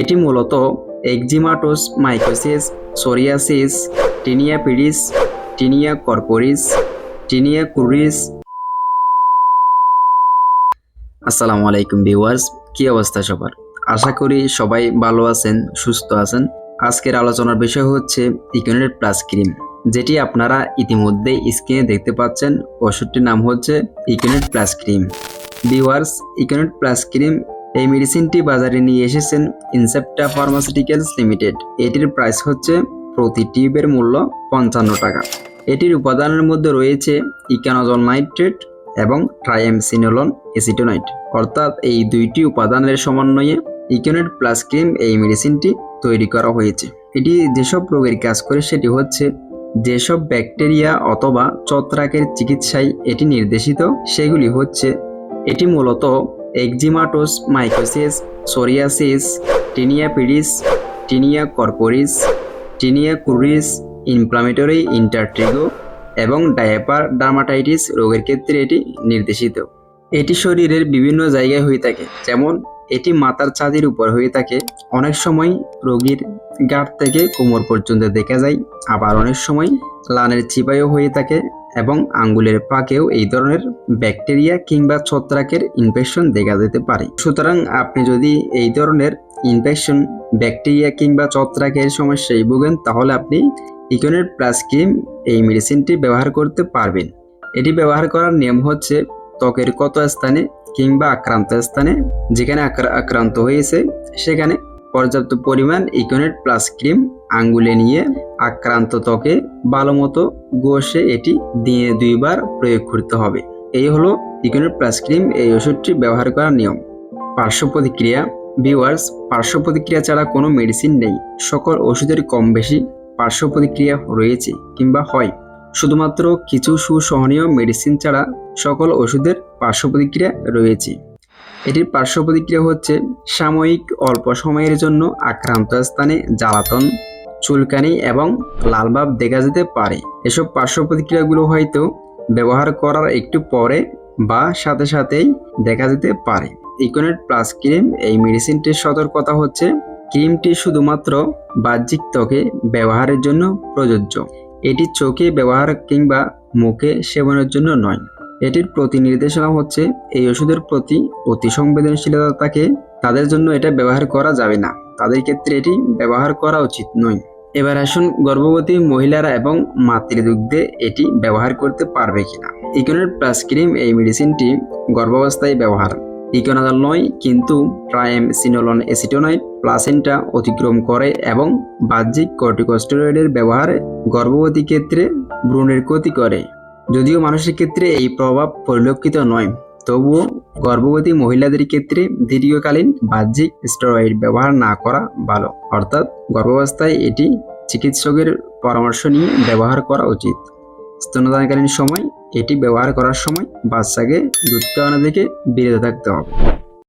এটি মূলত eczematous, mycosis, psoriasis, tinea pedis, tinea corporis, tinea cruris আসসালামু আলাইকুম ভিউয়ার্স, কি অবস্থা সবার? আশা করি সবাই ভালো আছেন, সুস্থ আছেন। আজকের আলোচনার বিষয় হচ্ছে ইকোনেট প্লাস ক্রিম, যেটি আপনারা ইতিমধ্যে স্ক্রিনে দেখতে পাচ্ছেন। ওষুধটির নাম হচ্ছে Econate plus cream. Viewers Econate plus cream এই মেডিসিনটি বাজারে নিয়ে এসেছেন ইনসেপ্টা ফার্মাসিউটিক্যালস লিমিটেড। এটির প্রাইস হচ্ছে প্রতি টিউবের মূল্য পঞ্চান্ন টাকা। এটির উপাদানের মধ্যে রয়েছে ইকানোজল নাইট্রেট এবং ট্রাইএমসিনোলন এসিটোনাইট অর্থাৎ এই দুইটি উপাদানের সমন্বয়ে ইকোনেট প্লাস ক্রিম এই মেডিসিনটি তৈরি করা হয়েছে। এটি যেসব রোগের কাজ করে সেটি হচ্ছে যেসব ব্যাকটেরিয়া অথবা ছত্রাকের চিকিৎসায় এটি নির্দেশিত, সেগুলি হচ্ছে এটি মূলত eczematous, mycosis, psoriasis, tinea pedis, tinea corporis, tinea cruris inflammatory intertrigo এবং ডায়াপার ডার্মাটাইটিস রোগের ক্ষেত্রে এটি নির্দেশিত। এটি শরীরের বিভিন্ন জায়গায় হয়ে থাকে, যেমন এটি মাথার ছাদের উপর হয়ে থাকে। অনেক সময় রোগীর গাঁট থেকে কোমর পর্যন্ত দেখা যায়, আবার অনেক সময় লানের চিপায়ও হয়ে থাকে। এবং আঙ্গুলের পাকেও এই ধরনের ব্যাকটেরিয়া কিংবা ছত্রাকের ইনফেকশন দেখা যেতে পারে। সুতরাং আপনি যদি এই ধরনের ইনফেকশন ব্যাকটেরিয়া কিংবা ছত্রাকের সমস্যায় ভোগেন, তাহলে আপনি ইকোনেট প্লাস ক্রিম এই মেডিসিনটি ব্যবহার করতে পারবেন। এটি ব্যবহার করার নিয়ম হচ্ছে ত্বকের কত স্থানে কিংবা আক্রান্ত স্থানে, যেখানে আক্রা- আক্রান্ত হয়েছে, সেখানে পর্যাপ্ত পরিমাণ ইকোনেট প্লাস ক্রিম আঙ্গুলে নিয়ে আক্রান্ত ত্বকে ভালো মতো ঘষে এটি দিনে দুইবার প্রয়োগ করতে হবে। এই হলো ইকোনেট প্লাস ক্রিম। এই ওষুধটি ব্যবহার করার নিয়ম। পার্শ্ব প্রতিক্রিয়া। ভিওয়ার্স পার্শ্ব প্রতিক্রিয়া ছাড়া কোনো মেডিসিন নেই। সকল ওষুধের কম বেশি পার্শ্ব প্রতিক্রিয়া রয়েছে কিংবা হয়। শুধুমাত্র কিছু সুসহনীয় মেডিসিন ছাড়া সকল ওষুধের পার্শ্ব প্রতিক্রিয়া রয়েছে। এটির পার্শ্ব প্রতিক্রিয়া হচ্ছে সাময়িক অল্প সময়ের জন্য আক্রান্ত স্থানে জ্বালাতন চুলকানি এবং লালভাব দেখা যেতে পারে। এসব পার্শ্ব প্রতিক্রিয়াগুলো হয়তো ব্যবহার করার একটু পরে বা সাথে সাথেই দেখা যেতে পারে। ইকোনেট প্লাস ক্রিম এই মেডিসিনটির সতর্কতা হচ্ছে ক্রিমটি শুধুমাত্র বাহ্যিক ত্বকে ব্যবহারের জন্য প্রযোজ্য। এটি চোখে ব্যবহার কিংবা মুখে সেবনের জন্য নয়। এটির প্রতি নির্দেশনা হচ্ছে, এই ওষুধের প্রতি অতি সংবেদনশীলতা তাদের জন্য এটা ব্যবহার করা যাবে না। তাদের ক্ষেত্রে এটি ব্যবহার করা উচিত নয়। এবার আসুন গর্ভবতী মহিলারা এবং মাতৃদুগ্ধে এটি ব্যবহার করতে পারবে কিনা। ইকোনেট প্লাস ক্রিম এই মেডিসিনটি গর্ভাবস্থায় ব্যবহার। ইকোনাজাল নয়, কিন্তু ট্রাইম সিনোলন এসিটোনাইট প্লাসেন্টা অতিক্রম করে এবং বাহ্যিক কর্টিকোস্টেরয়েডের ব্যবহার গর্ভবতী ক্ষেত্রে ভ্রূণের ক্ষতি করে। যদিও মানুষের ক্ষেত্রে এই প্রভাব পরিলক্ষিত নয়। তবুও গর্ভবতী মহিলাদের ক্ষেত্রে দীর্ঘকালীন বাহ্যিক স্টেরয়েড ব্যবহার না করা ভালো। অর্থাৎ গর্ভাবস্থায় এটি চিকিৎসকের পরামর্শ নিয়ে ব্যবহার করা উচিত। স্তনদানকালীন সময় এটি ব্যবহার করার সময় বাচ্চাকে দুধ খাওয়ানো থেকে বিরত থাকতে হবে।